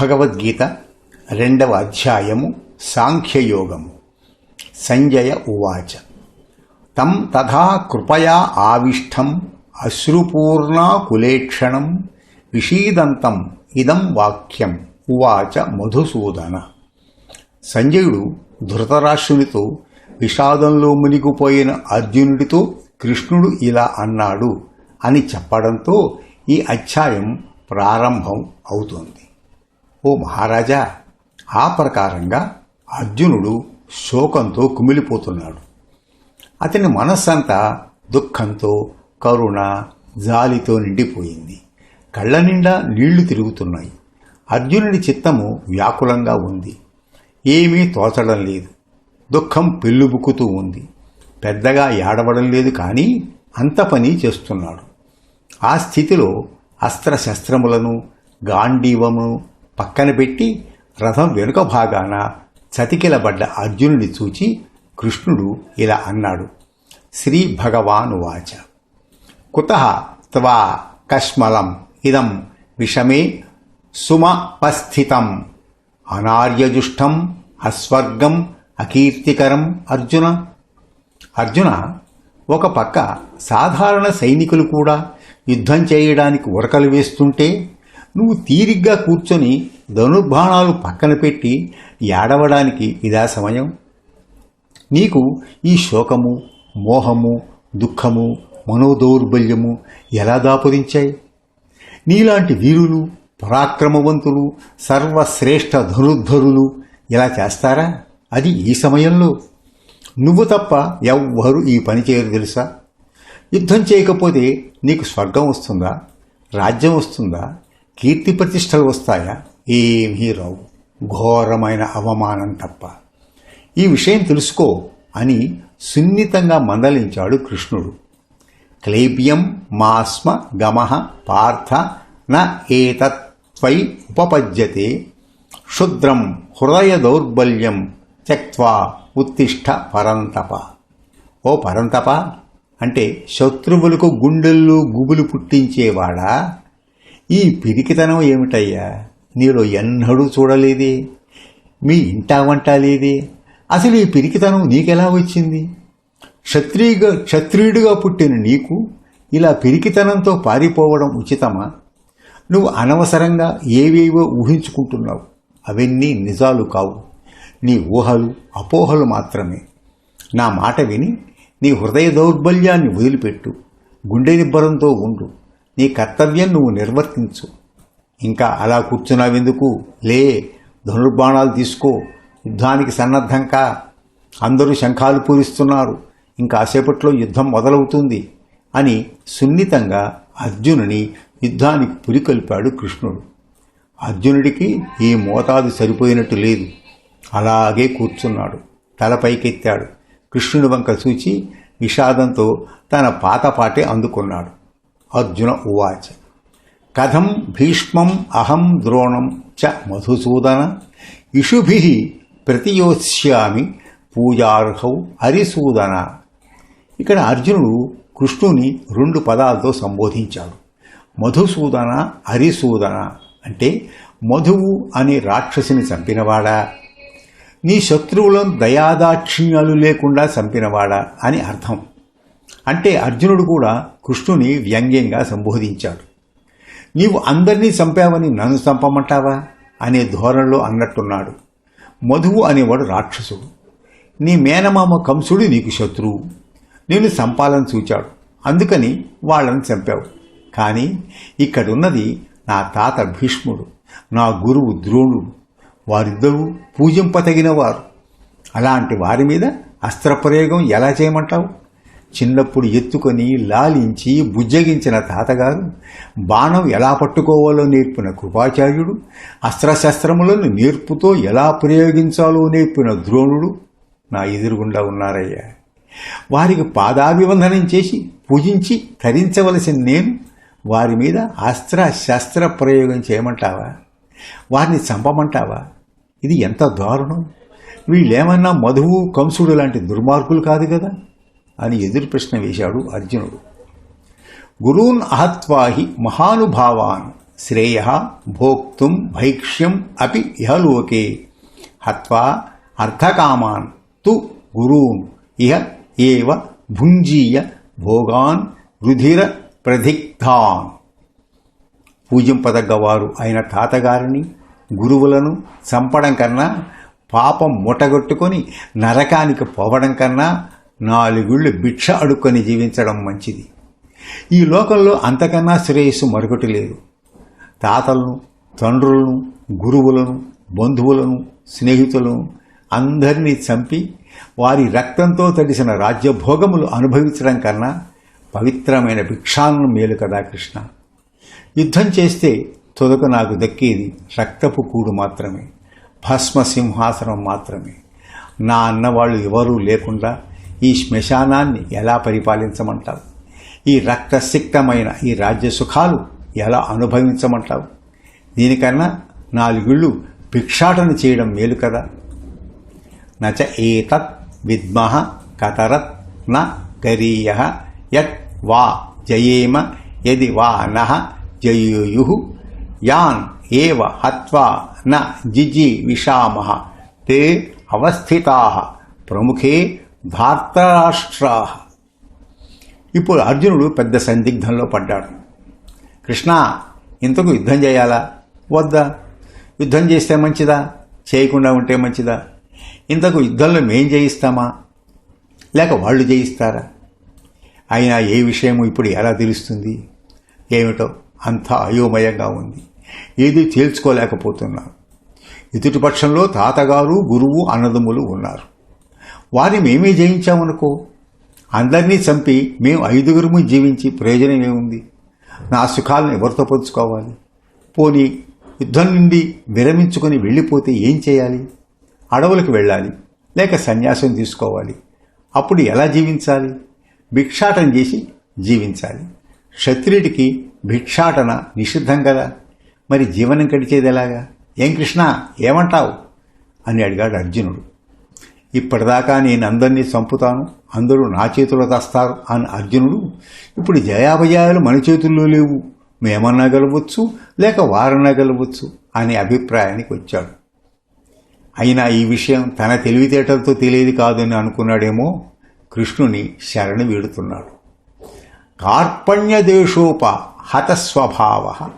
భగవద్గీత రెండవ అధ్యాయము సాంఖ్యయోగము. సంజయ ఉవాచ. తం తథా కృపయా ఆవిష్టం అశ్రుపూర్ణాకులేక్షణం విషీదంతం ఇదం వాక్యం ఉవాచ మధుసూదన. సంజయుడు ధృతరాష్ట్రునితో విషాదంలో మునిగిపోయిన అర్జునుడితో కృష్ణుడు ఇలా అన్నాడు అని చెప్పడంతో ఈ అధ్యాయం ప్రారంభం అవుతుంది. ఓ మహారాజా ఆ ప్రకారంగా అర్జునుడు శోకంతో కుమిలిపోతున్నాడు. అతని మనస్సంతా దుఃఖంతో కరుణ జాలితో నిండిపోయింది. కళ్ళ నిండా నీళ్ళు తిరుగుతున్నాయి. అర్జునుడి చిత్తము వ్యాకులంగా ఉంది. ఏమీ తోచడం లేదు. దుఃఖం పెళ్ళుబుక్కుతూ ఉంది. పెద్దగా ఏడవడం లేదు కానీ అంత పని చేస్తున్నాడు. ఆ స్థితిలో అస్త్రశస్త్రములను గాంధీవమును పక్కన పెట్టి రథం వెనుక భాగాన చతికిలబడ్డ అర్జునుని చూచి కృష్ణుడు ఇలా అన్నాడు శ్రీ భగవాను వాచ కుత త్వా కష్మలం ఇదం విషమే సుమపస్థితం. అనార్యజుష్టం అస్వర్గం అకీర్తికరం అర్జున. అర్జున ఒక పక్క సాధారణ సైనికులు కూడా యుద్ధం చేయడానికి ఉరకలు వేస్తుంటే నువ్వు తీరిగ్గా కూర్చొని ధనుర్బాణాలు పక్కన పెట్టి ఏడవడానికి ఇదా సమయం? నీకు ఈ శోకము మోహము దుఃఖము మనోదౌర్బల్యము ఎలా దాపురించాయి? నీలాంటి వీరులు పరాక్రమవంతులు సర్వశ్రేష్ఠ ధనుర్ధరులు ఇలా చేస్తారా? అది ఈ సమయంలో. నువ్వు తప్ప ఎవ్వరు ఈ పని చేయరు తెలుసా? యుద్ధం చేయకపోతే నీకు స్వర్గం వస్తుందా? రాజ్యం వస్తుందా? కీర్తి ప్రతిష్టలు వస్తాయా? ఏమీ రావు ఘోరమైన అవమానం తప్ప. ఈ విషయం తెలుసుకో అని సున్నితంగా మందలించాడు కృష్ణుడు. క్లేబ్యం మాస్మ గమహ పార్థ న ఏతత్వై ఉపపద్యతే. క్షుద్రం హృదయ దౌర్బల్యం త్యక్వా ఉత్తిష్ట పరంతప. ఓ పరంతప అంటే శత్రువులకు గుండెల్లో గుబులు పుట్టించేవాడా? ఈ పిరికితనం ఏమిటయ్యా? నీలో ఎన్నడూ చూడలేదే. మీ ఇంటా వంట లేదే. అసలు ఈ పిరికితనం నీకెలా వచ్చింది? క్షత్రియుగా క్షత్రియుడిగా పుట్టిన నీకు ఇలా పిరికితనంతో పారిపోవడం ఉచితమా? నువ్వు అనవసరంగా ఏవేవో ఊహించుకుంటున్నావు. అవన్నీ నిజాలు కావు. నీ ఊహలు అపోహలు మాత్రమే. నా మాట విని నీ హృదయ దౌర్బల్యాన్ని వదిలిపెట్టు. గుండె నిబ్బరంతో ఉండు. నీ కర్తవ్యం నువ్వు నిర్వర్తించు. ఇంకా అలా కూర్చున్నావెందుకు? లే ధనుర్బాణాలు తీసుకో. యుద్ధానికి సన్నద్ధం కా. అందరూ శంఖాలు పూరిస్తున్నారు. ఇంకాసేపట్లో యుద్ధం మొదలవుతుంది అని సున్నితంగా అర్జునుని యుద్ధానికి పురికొల్పాడు కృష్ణుడు. అర్జునుడికి ఈ మోతాదు సరిపోయినట్టు లేదు. అలాగే కూర్చున్నాడు. తల పైకెత్తాడు. కృష్ణుడి వంక చూచి విషాదంతో తన పాత పాటే అందుకున్నాడు. అర్జున ఉవాచ. కథం భీష్మం అహం ద్రోణం చ మధుసూదన. ఇషుభి ప్రతియోత్స్యామి పూజార్హౌ హరిసూదన ఇక్కడ అర్జునుడు కృష్ణుని రెండు పదాలతో సంబోధించాడు. మధుసూదన హరిసూదన అంటే మధువు అనే రాక్షసిని చంపినవాడా? నీ శత్రువులను దయాదాక్షిణ్యాలు లేకుండా చంపినవాడా అని అర్థం. అంటే అర్జునుడు కూడా కృష్ణుని వ్యంగ్యంగా సంబోధించాడు. నీవు అందరినీ చంపావని నన్ను చంపమంటావా? అనే ధోరణిలో అన్నట్టున్నాడు. మధువు అనేవాడు రాక్షసుడు. నీ మేనమామ కంసుడు నీకు శత్రువు. నేను చంపాలని చూచాడు. అందుకని వాళ్ళని చంపావు. కానీ ఇక్కడున్నది నా తాత భీష్ముడు నా గురువు ద్రోణుడు. వారిద్దరూ పూజింపతగినవారు అలాంటి వారి మీద అస్త్రప్రయోగం ఎలా చేయమంటావు? చిన్నప్పుడు ఎత్తుకొని లాలించి బుజ్జగించిన తాతగారు బాణం ఎలా పట్టుకోవాలో నేర్పిన కృపాచార్యుడు అస్త్రశస్త్రములను నేర్పుతో ఎలా ప్రయోగించాలో నేర్పిన ద్రోణుడు నా ఎదురుగుండా ఉన్నారయ్యా. వారికి పాదాభివందనం చేసి పూజించి ధరించవలసిన నేను వారి మీద అస్త్ర శస్త్ర ప్రయోగం చేయమంటావా? వారిని చంపమంటావా? ఇది ఎంత దారుణం! వీళ్ళేమన్నా మధువు కంసుడు లాంటి దుర్మార్గులు కాదు కదా! అని ఎదురు ప్రశ్న వేశాడు అర్జునుడు. గురూన్ అహత్వాహి మహానుభావాన్ శ్రేయ భోక్తుం భైక్ష్యం అపి ఇహలోకే హత్వా అర్థకామాన్ తు గురూన్ ఇహ ఏవ భుంజీయ భోగాన్ రుధిర ప్రధిగ్ధాన్. పూజింపదగ్గవారు అయిన తాతగారిని గురువులను చంపడం కన్నా పాపం మూటగొట్టుకొని నరకానికి పోవడం కన్నా నాలుగుళ్ళు భిక్ష అడుక్కొని జీవించడం మంచిది. ఈ లోకంలో అంతకన్నా శ్రేయస్సు మరొకటి లేదు. తాతలను తండ్రులను గురువులను బంధువులను స్నేహితులను అందరినీ చంపి వారి రక్తంతో తడిసిన రాజ్యభోగములు అనుభవించడం కన్నా పవిత్రమైన భిక్షాలను మేలు కదా కృష్ణ. యుద్ధం చేస్తే తొదక నాకు దక్కేది రక్తపు కూడు మాత్రమే భస్మ సింహాసనం మాత్రమే. నా అన్నవాళ్ళు ఎవరూ లేకుండా ఈ శ్మశానాన్ని ఎలా పరిపాలించమంటావు? ఈ రక్తసిక్తమైన ఈ రాజ్య సుఖాలు ఎలా అనుభవించమంటావు? దీనికన్నా నాలుగిళ్ళు భిక్షాటన చేయడం మేలు కదా. నచ ఏతత్ విద్మహ కతరత్ న గరీయ యత్ వా జయేమ యది వా నహ జయుయు యాన్ ఏవ హత్వా న జిజి విషామహ తే అవస్థితా ప్రముఖే ధార్తరాష్ట్రాః ఇప్పుడు అర్జునుడు పెద్ద సందిగ్ధంలో పడ్డాడు. కృష్ణ ఇంతకు యుద్ధం చేయాలా? వద్దా? యుద్ధం చేస్తే మంచిదా? చేయకుండా ఉంటే మంచిదా? ఇంతకు యుద్ధంలో మేం చేయిస్తామా లేక వాళ్ళు చేయిస్తారా అయినా ఏ విషయము ఇప్పుడు ఎలా తెలుస్తుంది? ఏమిటో అంతా అయోమయంగా ఉంది. ఏది తేల్చుకోలేకపోతున్నారు ఎదుటిపక్షంలో తాతగారు గురువు అన్నదమ్ములు ఉన్నారు. వారిని మేమే జయించామనుకో? అందరినీ చంపి మేము ఐదుగురము జీవించి ప్రయోజనం ఏముంది? నా సుఖాలను ఎవరితో పంచుకోవాలి? పోనీ యుద్ధం నుండి విరమించుకొని వెళ్ళిపోతే ఏం చేయాలి? అడవులకు వెళ్ళాలి లేక సన్యాసం తీసుకోవాలి. అప్పుడు ఎలా జీవించాలి? భిక్షాటన చేసి జీవించాలి. క్షత్రియుడికి భిక్షాటన నిషిద్ధం కదా? మరి జీవనం గడిచేది ఎలాగా? ఏం కృష్ణ ఏమంటావు? అని అడిగాడు అర్జునుడు. ఇప్పటిదాకా నేను అందరినీ చంపుతాను అందరూ నా చేతిలో తస్తారు అని అర్జునుడు ఇప్పుడు జయాభజయాలు మన చేతుల్లో లేవు మేమన్నా గెలవచ్చు లేక వారన్నా గెలవచ్చు అనే అభిప్రాయానికి వచ్చాడు. అయినా ఈ విషయం తన తెలివితేటలతో తెలియదు కాదని అనుకున్నాడేమో కృష్ణుని శరణి వీడుతున్నాడు. కార్పణ్యదేశోప హతస్వభావ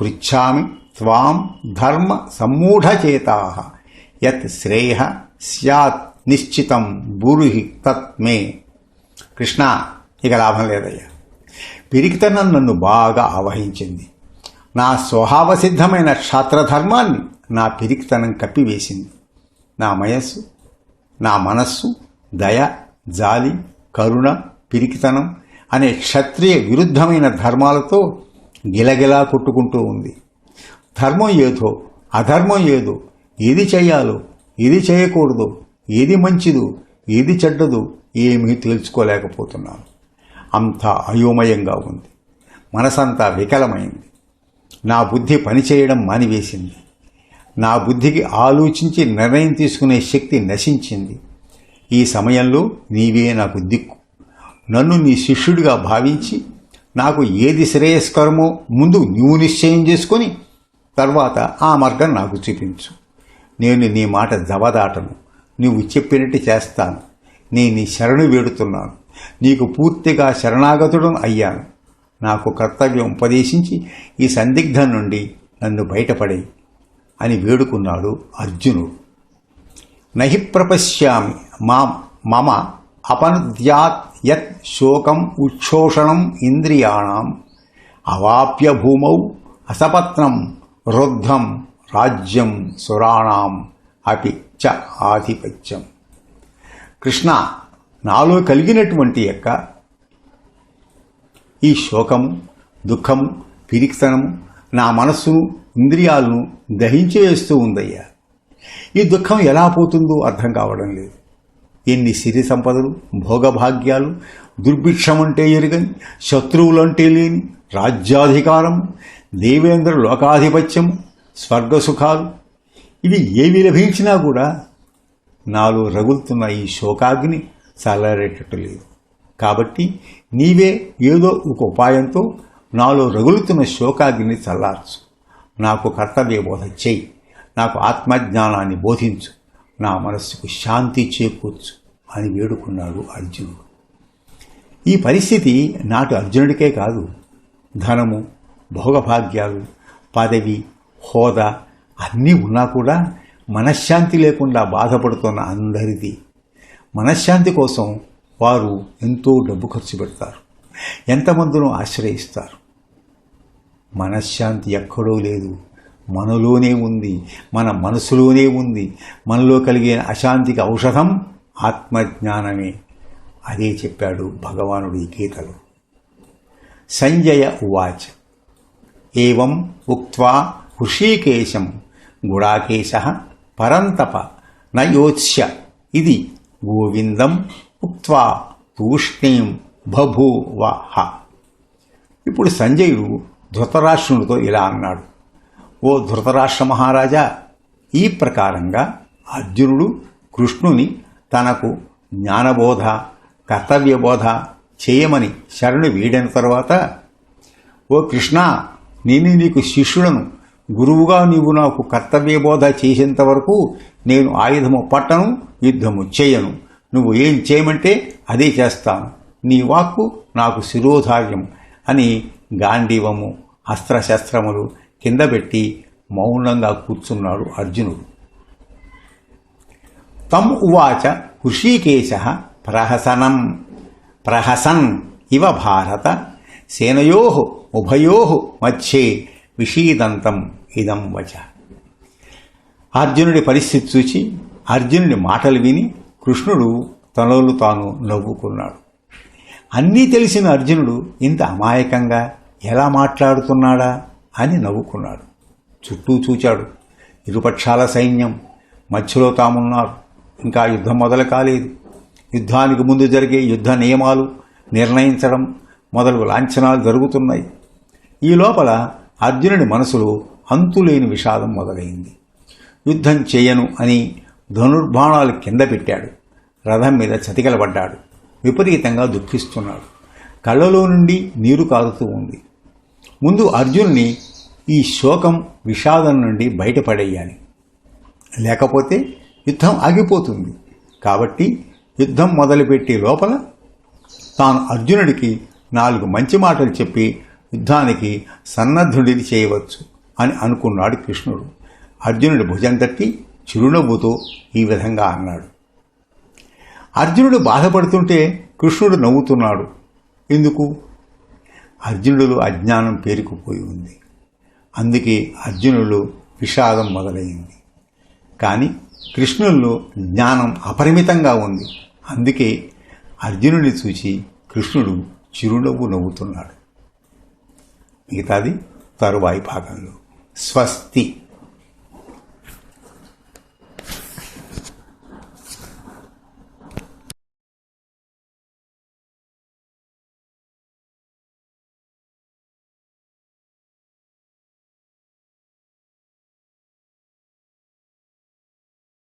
పృచ్ఛామి త్వాం ధర్మ సమ్మూఢచేతా యత్ శ్రేయ స్యాత్ నిశ్చితం బురుహి తత్మే కృష్ణ ఇక లాభం లేదయ్యా. పిరికితనం నన్ను బాగా ఆవహించింది. నా స్వభావసిద్ధమైన క్షాత్రధర్మాన్ని నా పిరికితనం కప్పివేసింది. నా మయస్సు నా మనస్సు దయ జాలి కరుణ పిరికితనం అనే క్షత్రియ విరుద్ధమైన ధర్మాలతో గిలగిలా కొట్టుకుంటూ ఉంది. ధర్మం ఏదో అధర్మం ఏదో ఏది చేయాలో ఏది చేయకూడదు ఏది మంచిదో ఏది చెడ్డదో ఏమీ తెలుసుకోలేకపోతున్నాను అంతా అయోమయంగా ఉంది. మనసంతా వికలమైంది. నా బుద్ధి పనిచేయడం మానివేసింది. నా బుద్ధికి ఆలోచించి నిర్ణయం తీసుకునే శక్తి నశించింది. ఈ సమయంలో నీవే నాకు దిక్కు. నన్ను నీ శిష్యుడిగా భావించి నాకు ఏది శ్రేయస్కరమో ముందు నువ్వు నిశ్చయం చేసుకొని తర్వాత ఆ మార్గం నాకు చూపించు. నేను నీ మాట జవదాటను. నువ్వు చెప్పినట్టు చేస్తాను. నేను నీ శరణు వేడుతున్నాను. నీకు పూర్తిగా శరణాగతుడం అయ్యాను. నాకు కర్తవ్యం ఉపదేశించి ఈ సందిగ్ధం నుండి నన్ను బయటపడే అని వేడుకున్నాడు అర్జునుడు. నహి ప్రపశ్యామి మా మమ అపనుద్యాత్ యత్ శోకం ఉచ్ఛోషణం ఇంద్రియాణం అవాప్య భూమౌ అసపత్నం రుద్ధం రాజ్యం సురాణం అపి చ ఆధిపత్యం. కృష్ణ నాలో కలిగినటువంటి యొక్క ఈ శోకము దుఃఖము పిరికితనం నా మనస్సును ఇంద్రియాలను దహించేస్తూ ఉందయ్యా. ఈ దుఃఖం ఎలా పోతుందో అర్థం కావడం లేదు. ఎన్ని సిరి సంపదలు భోగభాగ్యాలు దుర్భిక్షమంటే ఎరుగని శత్రువులంటే లేని రాజ్యాధికారం దేవేంద్ర లోకాధిపత్యం స్వర్గసుఖాలు ఇవి ఏవి లభించినా కూడా నాలో రగులుతున్న ఈ శోకాగ్ని చల్లారేటట్టు లేదు. కాబట్టి నీవే ఏదో ఒక ఉపాయంతో నాలో రగులుతున్న శోకాగ్ని చల్లార్చు. నాకు కర్తవ్య బోధ చేయి. నాకు ఆత్మజ్ఞానాన్ని బోధించు. నా మనస్సుకు శాంతి చేకూర్చు అని వేడుకున్నాడు అర్జునుడు. ఈ పరిస్థితి నాటి అర్జునుడికే కాదు ధనము భోగభాగ్యాలు పదవి హోదా అన్నీ ఉన్నా కూడా మనశ్శాంతి లేకుండా బాధపడుతున్న అందరిది. మనశ్శాంతి కోసం వారు ఎంతో డబ్బు ఖర్చు పెడతారు. ఎంతమందినో ఆశ్రయిస్తారు. మనశ్శాంతి ఎక్కడో లేదు. మనలోనే ఉంది. మన మనసులోనే ఉంది. మనలో కలిగే అశాంతికి ఔషధం ఆత్మజ్ఞానమే. అదే చెప్పాడు భగవానుడు ఈ గీతలో. సంజయ ఉవాచ. ఏం ఉక్వా హృషీకేశం గుడాకేశ పరంతప నయోత్స్య ఇది గోవిందం ఉక్వా తూష్ణీం బభూవహ ఇప్పుడు సంజయుడు ధృతరాష్ట్రునితో ఇలా అన్నాడు. ఓ ధృతరాష్ట్ర మహారాజా ఈ ప్రకారంగా అర్జునుడు కృష్ణుని తనకు జ్ఞానబోధ కర్తవ్యబోధ చేయమని శరణు వీడిన తర్వాత ఓ కృష్ణ నేను నీకు శిష్యులను గురువుగా నీవు నాకు కర్తవ్యబోధ చేసేంత వరకు నేను ఆయుధము పట్టను యుద్ధము చేయను. నువ్వు ఏం చేయమంటే అదే చేస్తాను. నీ వాక్కు నాకు శిరోధార్యం అని గాంధీవము అస్త్రశస్త్రములు కింద పెట్టి మౌనంగా కూర్చున్నాడు అర్జునుడు. తం ఉవాచ హృషీకేశ ప్రహసనం. ప్రహసన్ ఇవ భారత. సేనయో ఉభయో మధ్యే విషీదంతం ఇదం వచ. అర్జునుడి పరిస్థితి చూచి అర్జునుడి మాటలు విని కృష్ణుడు తనలో తాను నవ్వుకున్నాడు. అన్నీ తెలిసిన అర్జునుడు ఇంత అమాయకంగా ఎలా మాట్లాడుతున్నాడా అని నవ్వుకున్నాడు. చుట్టూ చూచాడు. ఇరుపక్షాల సైన్యం మధ్యలో తామున్నారు. ఇంకా యుద్ధం మొదలు కాలేదు. యుద్ధానికి ముందు జరిగే యుద్ధ నియమాలు నిర్ణయించడం మొదలు లాంఛనాలు జరుగుతున్నాయి. ఈ లోపల అర్జునుడి మనసులో అంతులేని విషాదం మొదలైంది. యుద్ధం చేయను అని ధనుర్బాణాలు కింద పెట్టాడు. రథం మీద చతికలబడ్డాడు. విపరీతంగా దుఃఖిస్తున్నాడు. కళ్ళలో నుండి నీరు కారుతూ ఉంది. ముందు అర్జునుని ఈ శోకం విషాదం నుండి బయటపడేయాలి. లేకపోతే యుద్ధం ఆగిపోతుంది. కాబట్టి యుద్ధం మొదలుపెట్టే లోపల తాను అర్జునుడికి నాలుగు మంచి మాటలు చెప్పి యుద్ధానికి సన్నద్ధుడిని చేయవచ్చు అని అనుకున్నాడు కృష్ణుడు. అర్జునుడు భుజం తట్టి చిరునవ్వుతో ఈ విధంగా అన్నాడు. అర్జునుడు బాధపడుతుంటే కృష్ణుడు నవ్వుతున్నాడు. ఎందుకు? అర్జునుడిలో అజ్ఞానం పేరుకుపోయి ఉంది. అందుకే అర్జునుడు విషాదం మొదలైంది. కానీ కృష్ణుల్లో జ్ఞానం అపరిమితంగా ఉంది. అందుకే అర్జునుడిని చూసి కృష్ణుడు చిరునవ్వు నవ్వుతున్నాడు. మిగతాది తరువాయి భాగంలో. స్వస్తి.